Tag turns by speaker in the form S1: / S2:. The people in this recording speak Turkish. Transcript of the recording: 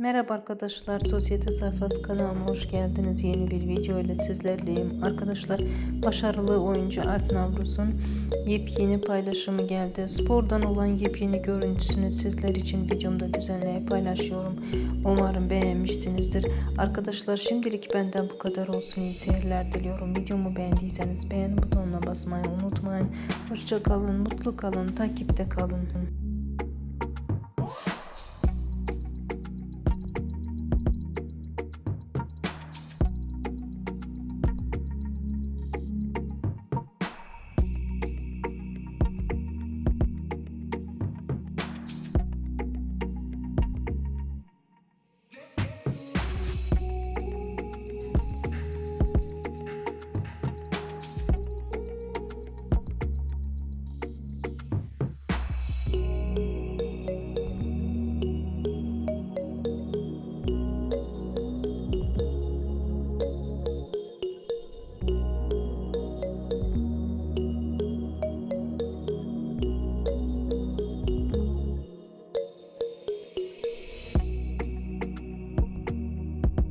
S1: Merhaba arkadaşlar, Sosyete Sayfası kanalıma hoş geldiniz. Yeni bir video ile sizlerleyim. Arkadaşlar, başarılı oyuncu Alp Navruz'un yepyeni paylaşımı geldi. Spordan olan yepyeni görüntüsünü sizler için videomda düzenleyip paylaşıyorum. Umarım beğenmişsinizdir. Arkadaşlar şimdilik benden bu kadar olsun. İyi seyirler diliyorum. Videomu beğendiyseniz beğen butonuna basmayı unutmayın. Hoşça kalın, mutlu kalın, takipte kalın. you